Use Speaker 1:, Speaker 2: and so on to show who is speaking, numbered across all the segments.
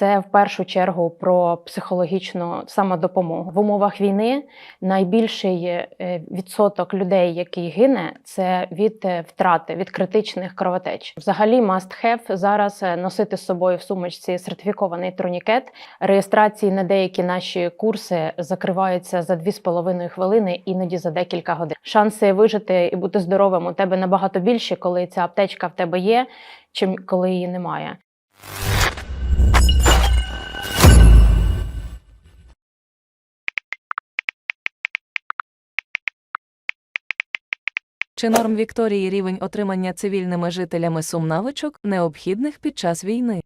Speaker 1: це в першу чергу про психологічну самодопомогу. В умовах війни найбільший е, відсоток людей, який гине, це від е, втрати, від критичних кровотеч. Взагалі, must have зараз е, носити з собою в сумочці сертифікований турнікет. Реєстрації на деякі наші курси закриваються за 2,5 хвилини, іноді за декілька годин. Шанси вижити і бути здоровим у тебе набагато більші, коли ця аптечка в тебе є, чим коли її немає.
Speaker 2: Чи норм Вікторії рівень отримання цивільними жителями сумнавичок, необхідних під час війни?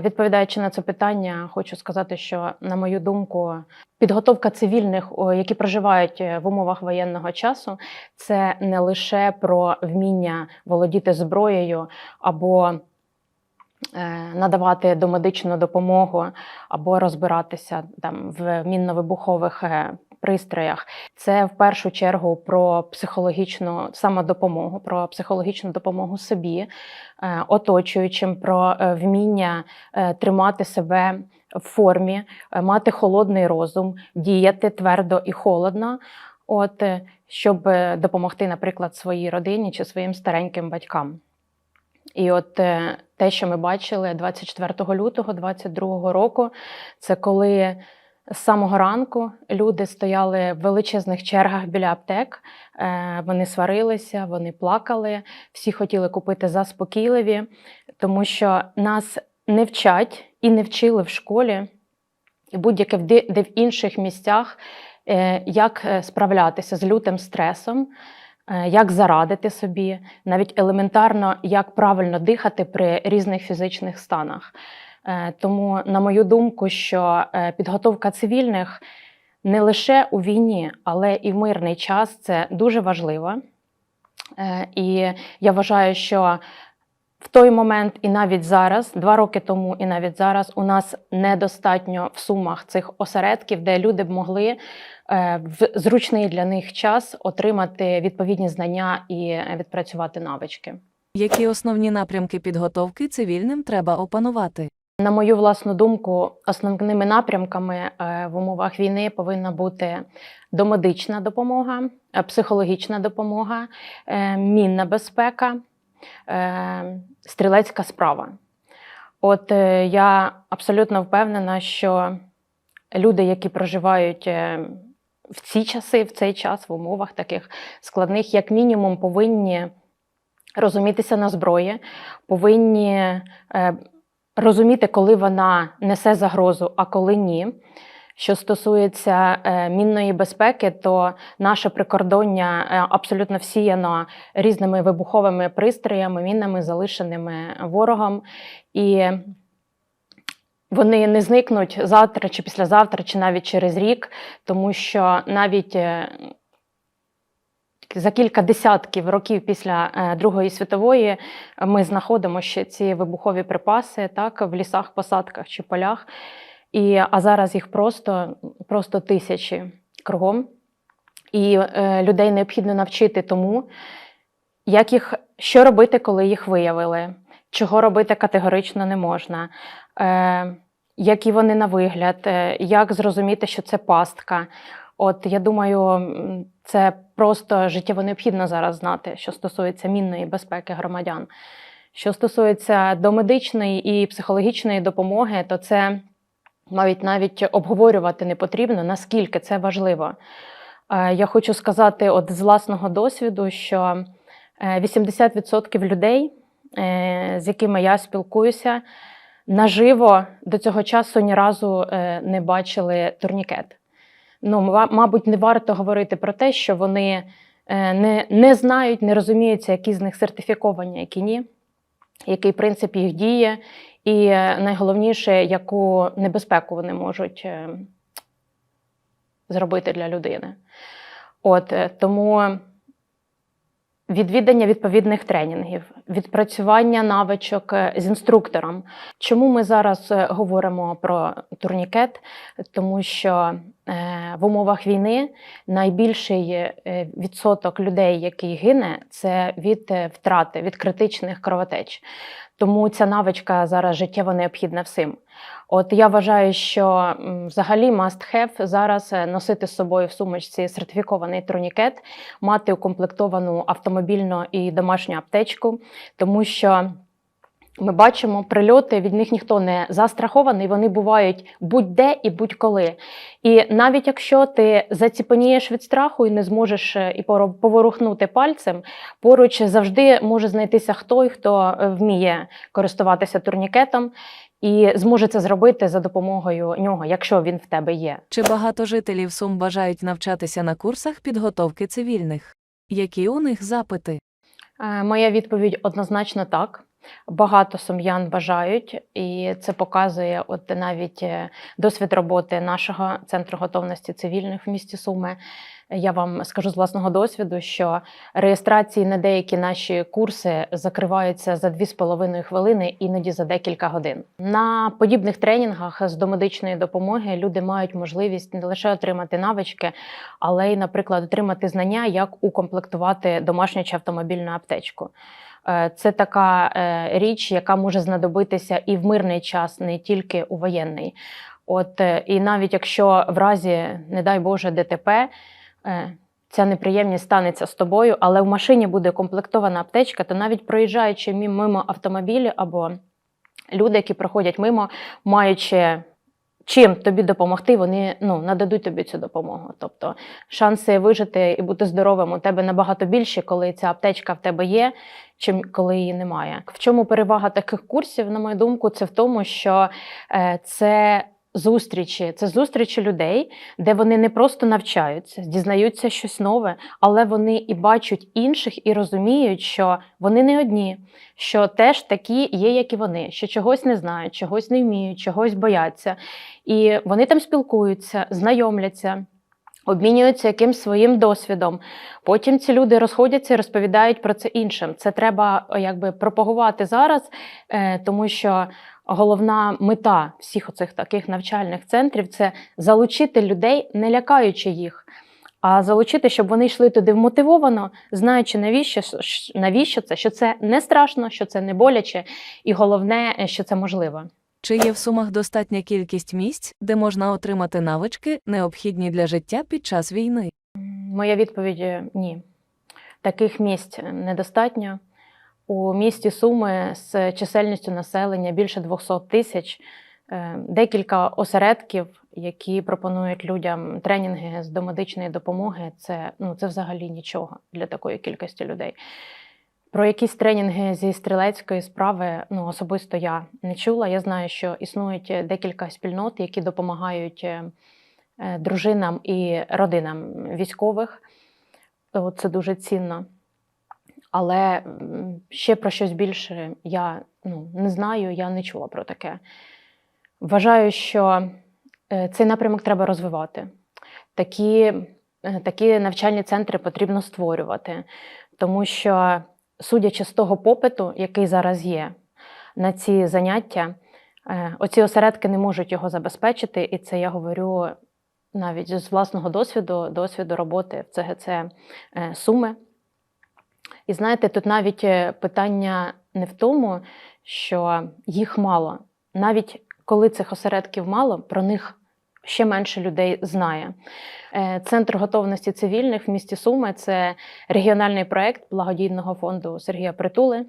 Speaker 1: Відповідаючи на це питання, хочу сказати, що на мою думку, підготовка цивільних, які проживають е, в умовах воєнного часу, це не лише про вміння володіти зброєю або е, надавати домедичну допомогу, або розбиратися там в мінно-вибухових е, пристроях. Це в першу чергу про психологічну самодопомогу, про психологічну допомогу собі, е, оточуючим, про е, вміння е, тримати себе в формі, мати холодний розум, діяти твердо і холодно. От щоб допомогти, наприклад, своїй родині чи своїм стареньким батькам. І от те, що ми бачили 24 лютого 2022 року, це коли з самого ранку люди стояли в величезних чергах біля аптек, е, вони сварилися, вони плакали, всі хотіли купити заспокійливі, тому що нас не вчать і не вчили в школі, і будь-яке де в інших місцях, е, як е, справлятися з лютим стресом, як зарадити собі, навіть елементарно, як правильно дихати при різних фізичних станах. Е, Тому, на мою думку, що е, підготовка цивільних не лише у війні, але і в мирний час це дуже важливо. Е, І я вважаю, що в той момент, і навіть зараз, два роки тому, і навіть зараз, у нас недостатньо в сумах цих осередків, де люди б могли в зручний для них час отримати відповідні знання і відпрацювати навички.
Speaker 2: Які основні напрямки підготовки цивільним треба опанувати?
Speaker 1: На мою власну думку, основними напрямками е, в умовах війни повинна бути домедична допомога, е, психологічна допомога, е, мінна безпека, стрілецька справа. От я абсолютно впевнена, що люди, які проживають в ці часи, в цей час, в умовах таких складних, як мінімум, повинні розумітися на зброї, повинні розуміти, коли вона несе загрозу, а коли ні. Що стосується е, мінної безпеки, то наше прикордоння е, абсолютно всіяно різними вибуховими пристроями, мінами, залишеними ворогом. І вони не зникнуть завтра чи післязавтра, чи навіть через рік, тому що навіть е, за кілька десятків років після е, Другої світової ми знаходимо ще ці вибухові припаси так, в лісах, посадках чи полях. І, а зараз їх просто, просто тисячі кругом. І е, людей необхідно навчити тому, як їх, що робити, коли їх виявили, чого робити категорично не можна, е, які вони на вигляд, е, як зрозуміти, що це пастка. От я думаю, це просто життєво необхідно зараз знати, що стосується мінної безпеки громадян. Що стосується домедичної і психологічної допомоги, то це навіть навіть обговорювати не потрібно, наскільки це важливо. Е, Я хочу сказати, от з власного досвіду, що е, 80% людей, е, з якими я спілкуюся, наживо до цього часу ні разу е, не бачили турнікет. Ну, мабуть, не варто говорити про те, що вони е, не, не знають, не розуміються, які з них сертифіковані, які ні, який принцип їх діє, і е, найголовніше, яку небезпеку вони можуть е, зробити для людини. От тому відвідання відповідних тренінгів, відпрацювання навичок е, з інструктором. Чому ми зараз е, говоримо про турнікет? Тому що е, в умовах війни найбільший відсоток людей, який гине, це від втрати, від критичних кровотеч. Тому ця навичка зараз життєво необхідна всім. От я вважаю, що взагалі must have зараз е, носити з собою в сумочці сертифікований турнікет, мати укомплектовану автомобільну і домашню аптечку, тому що ми бачимо прильоти, від них ніхто не застрахований, вони бувають будь-де і будь-коли. І навіть якщо ти заціпенієш від страху і не зможеш е, і поворухнути пальцем, поруч завжди може знайтися хто, хто е, вміє користуватися турнікетом і зможе це зробити за допомогою нього, якщо він в тебе є.
Speaker 2: Чи багато жителів Сум бажають навчатися на курсах підготовки цивільних? Які у них запити?
Speaker 1: Е, Моя відповідь однозначно так. Багато сум'ян бажають, і це показує от навіть е, досвід роботи нашого центру готовності цивільних в місті Суми. Я вам скажу з власного досвіду, що реєстрації на деякі наші курси закриваються за 2,5 хвилини, іноді за декілька годин. На подібних тренінгах з домедичної допомоги люди мають можливість не лише отримати навички, але й, наприклад, отримати знання, як укомплектувати домашню чи автомобільну аптечку. Е, Це така е, річ, яка може знадобитися і в мирний час, не тільки у воєнний. От е, і навіть якщо в разі, не дай Боже, ДТП, ця неприємність станеться з тобою, але в машині буде комплектована аптечка, то навіть проїжджаючи мимо автомобілі або люди, які проходять мимо, маючи чим тобі допомогти, вони ну, нададуть тобі цю допомогу. Тобто шанси вижити і бути здоровим у тебе набагато більші, коли ця аптечка в тебе є, чим коли її немає. В чому перевага таких курсів, на мою думку, це в тому, що е, це. Зустрічі це зустрічі людей, де вони не просто навчаються, дізнаються щось нове, але вони і бачать інших, і розуміють, що вони не одні, що теж такі є, як і вони, що чогось не знають, чогось не вміють, чогось бояться. І вони там спілкуються, знайомляться. Обмінюються якимсь своїм досвідом. Потім ці люди розходяться і розповідають про це іншим. Це треба якби пропагувати зараз, е, тому що головна мета всіх оцих таких навчальних центрів це залучити людей, не лякаючи їх, а залучити, щоб вони йшли туди вмотивовано, знаючи навіщо, навіщо це, що це не страшно, що це не боляче, і головне, е, що це можливо.
Speaker 2: Чи є в Сумах достатня кількість місць, де можна отримати навички, необхідні для життя під час війни?
Speaker 1: Моя відповідь е, ні. Таких місць недостатньо. У місті Суми з чисельністю населення більше 200 тисяч, е, декілька осередків, які пропонують людям тренінги з домедичної допомоги. Це, ну, це взагалі нічого для такої кількості людей. Про якісь тренінги зі стрілецької справи ну, особисто я не чула. Я знаю, що існують декілька спільнот, які допомагають е, е, дружинам і родинам військових. Це дуже цінно. Але ще про щось більше я ну, не знаю, я не чула про таке. Вважаю, що е, цей напрямок треба розвивати. Такі, е, такі навчальні центри потрібно створювати, тому що, судячи з того попиту, який зараз є на ці заняття, е, оці осередки не можуть його забезпечити, і це я говорю навіть з власного досвіду, досвіду роботи в ЦГЦ Суми. І знаєте, тут навіть е, питання не в тому, що їх мало. Навіть коли цих осередків мало, про них ще менше людей знає. Е, Центр готовності цивільних в місті Суми це регіональний проект благодійного фонду Сергія Притули.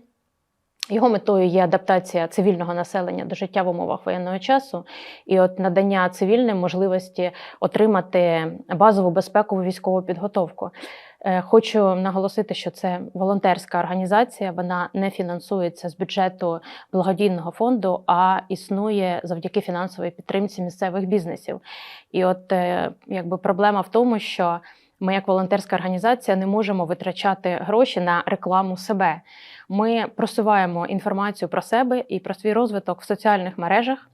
Speaker 1: Його метою є адаптація цивільного населення до життя в умовах воєнного часу і от надання цивільним можливості отримати базову безпекову військову підготовку. Е, Хочу наголосити, що це волонтерська організація. Вона не фінансується з бюджету благодійного фонду, а існує завдяки фінансовій підтримці місцевих бізнесів. І от е, якби проблема в тому, що ми, як волонтерська організація, не можемо витрачати гроші на рекламу себе. Ми просуваємо інформацію про себе і про свій розвиток в соціальних мережах.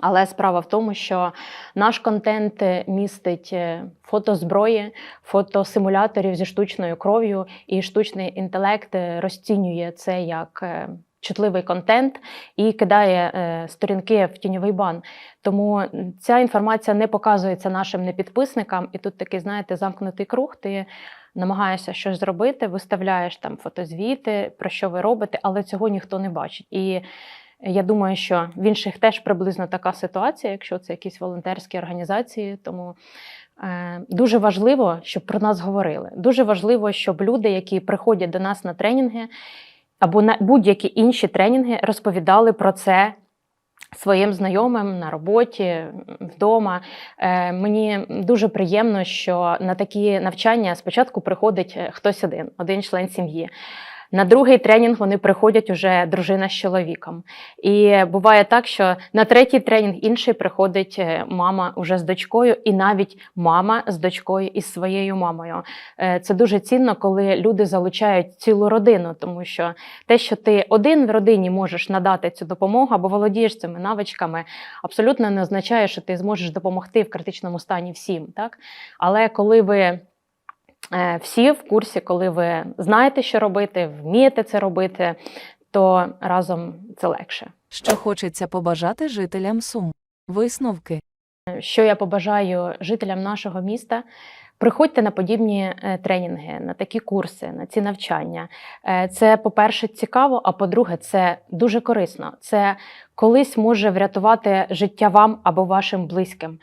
Speaker 1: Але справа в тому, що наш контент е, містить е, фото зброї, фото симуляторів зі штучною кров'ю, і штучний інтелект е, розцінює це як чутливий контент і кидає сторінки в тіньовий бан. Тому ця інформація не показується нашим непідписникам, і тут такий, знаєте, замкнутий круг. Ти намагаєшся щось зробити, виставляєш там фотозвіти, про що ви робите, але цього ніхто не бачить. І я думаю, що в інших теж приблизно така ситуація, якщо це якісь волонтерські організації. Тому е, дуже важливо, щоб про нас говорили. Дуже важливо, щоб люди, які приходять до нас на тренінги або на будь-які інші тренінги, розповідали про це. Своїм знайомим на роботі, вдома. Е, мені дуже приємно, що на такі навчання спочатку приходить е, хтось один, один член сім'ї. На другий тренінг вони приходять уже дружина з чоловіком. І буває так, що на третій тренінг інший приходить е, мама вже з дочкою, і навіть мама з дочкою і з своєю мамою. Е, Це дуже цінно, коли люди залучають цілу родину, тому що те, що ти один в родині можеш надати цю допомогу або володієш цими навичками, абсолютно не означає, що ти зможеш допомогти в критичному стані всім. Так? Але коли ви всі в курсі, коли ви знаєте, що робити, вмієте це робити, то разом це легше.
Speaker 2: Що хочеться побажати жителям Сум. Висновки.
Speaker 1: Що я побажаю жителям нашого міста? Приходьте на подібні е, тренінги, на такі курси, на ці навчання. Е, Це, по-перше, цікаво, а по-друге, це дуже корисно. Це колись може врятувати життя вам або вашим близьким.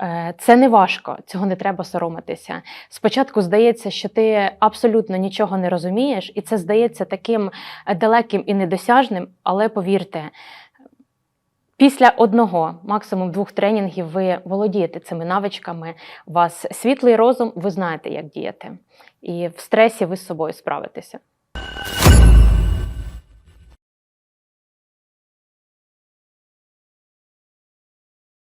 Speaker 1: Е, Це не важко, цього не треба соромитися. Спочатку здається, що ти абсолютно нічого не розумієш, і це здається таким е, далеким і недосяжним, але повірте, Після одного, максимум двох тренінгів, ви володієте цими навичками. У вас світлий розум, ви знаєте, як діяти. І в стресі ви з собою справитеся.